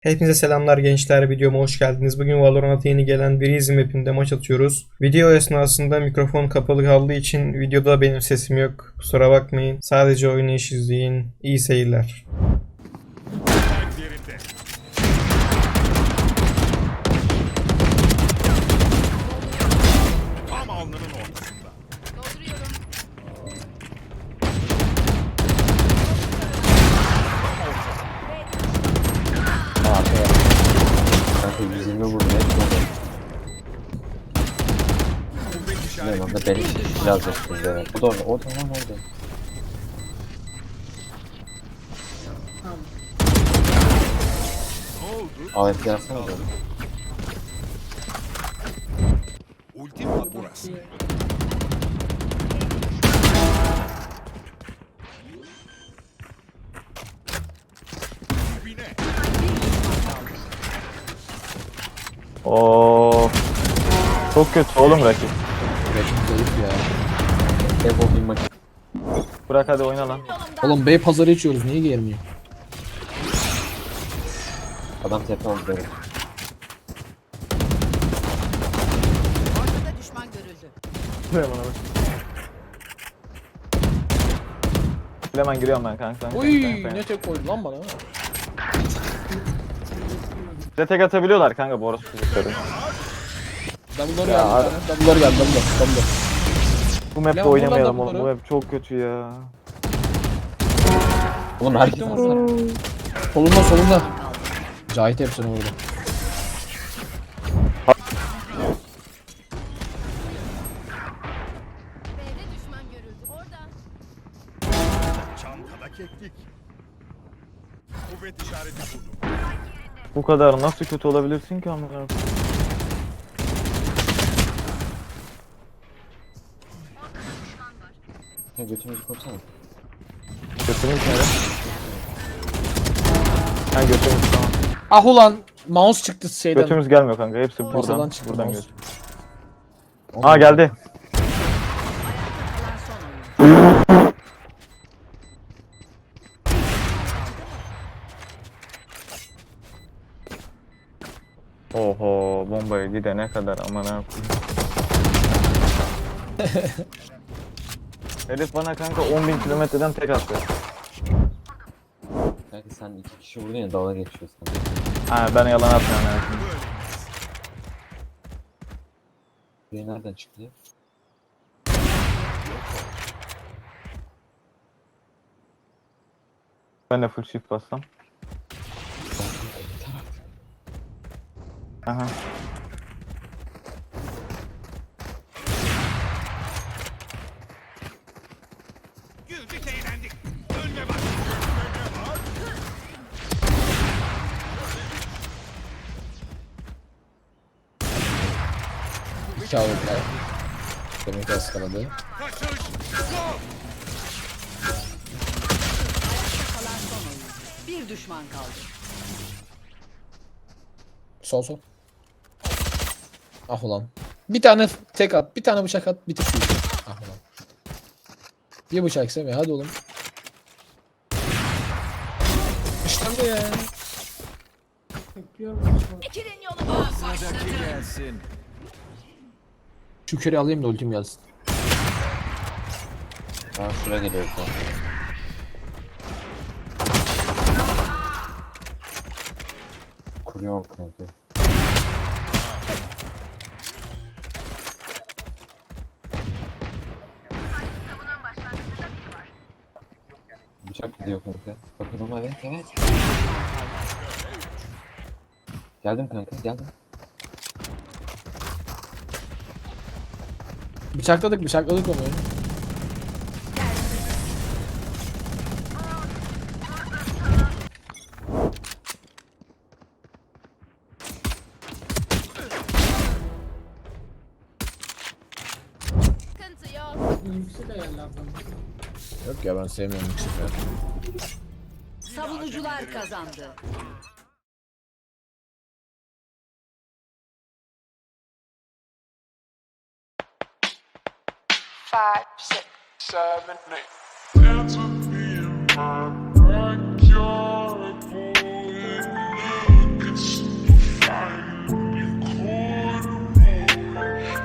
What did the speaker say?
Hepinize selamlar gençler videoma hoş geldiniz. Bugün Valorant'a yeni gelen Breezy map'inde maç atıyoruz. Video esnasında mikrofon kapalı kaldığı için videoda benim sesim yok. Kusura bakmayın. Sadece oynayış izleyin. İyi seyirler. 120 vurdu net oldu. Kuvvet Ne işareti. lan da beni biraz yaşıyoruz evet. O da orada. O da lan orada. Ne oldu? AWP yansana da. Ultim var burası. Dibine. Oo. Çok kötü oğlum rakip. Rakip zayıf ya. Evo bir maç. Bırak hadi oyna lan. Oğlum bey pazarı içiyoruz niye gelmiyor? Adam tepe aldı. Ortada düşman görüldü. Buraya bana bak. Hemen giriyorum ben kanka. Uy ne tek koydu lan bana. Bize tek atabiliyorlar kanka bu orası çocukları. Ya geldi. abi. Double'lar geldi. Double'lar. Double'lar. Bu map'te Lan oynamayalım oğlum. Bu map çok kötü ya. Oğlum herkes Gittim alsana. Solunda solunda. Cahit hepsini vurdu. B'de düşman görüldü. Orada. Çantada keklik. Kuvvet işareti buldum. Bu kadar nasıl kötü olabilirsin ki amına koyayım? Sen götümüzü korsana. Götümüz nere? Ha götümüz tamam. Ah ulan mouse çıktı şeyden. Götümüz gelmiyor kanka. Hepsi Masadan buradan. çıktı Buradan mouse. götü. Aa geldi. Oho bombaya gidene kadar aman ha. Herif bana kanka 10.000 kilometreden tek attı. Kanka sen iki kişi vurdun ya dalga geçiyorsun. Ha ben yalan atmıyorum yani. Buraya nereden çıktı? Ben de full shift bassam. Aha. Güldük eğlendik. Önüne bak. Önüne bak. İki avuklar. Demek ki ıskaladı. Kaçış. Oyun. Bir düşman kaldı. Sol sol. Ah ulan. Bir tane tek at, bir tane bıçak at, bitir şu işi. Ah ulan. Bir bıçak istemiyor, hadi oğlum. İşte bu ya. İkilin yolu Sıradaki gelsin. Şu küreği alayım da ultim gelsin. Aa şuraya geliyor şu an. Kuruyor kanka. Bıçak gidiyor kanka. Bakın ama evet evet. Geldim kanka geldim. Bıçakladık, bıçakladık onu. sıkıntı yok. Yok ya ben sevmiyorum bu sefer. Savunucular kazandı. five, six, seven, eight.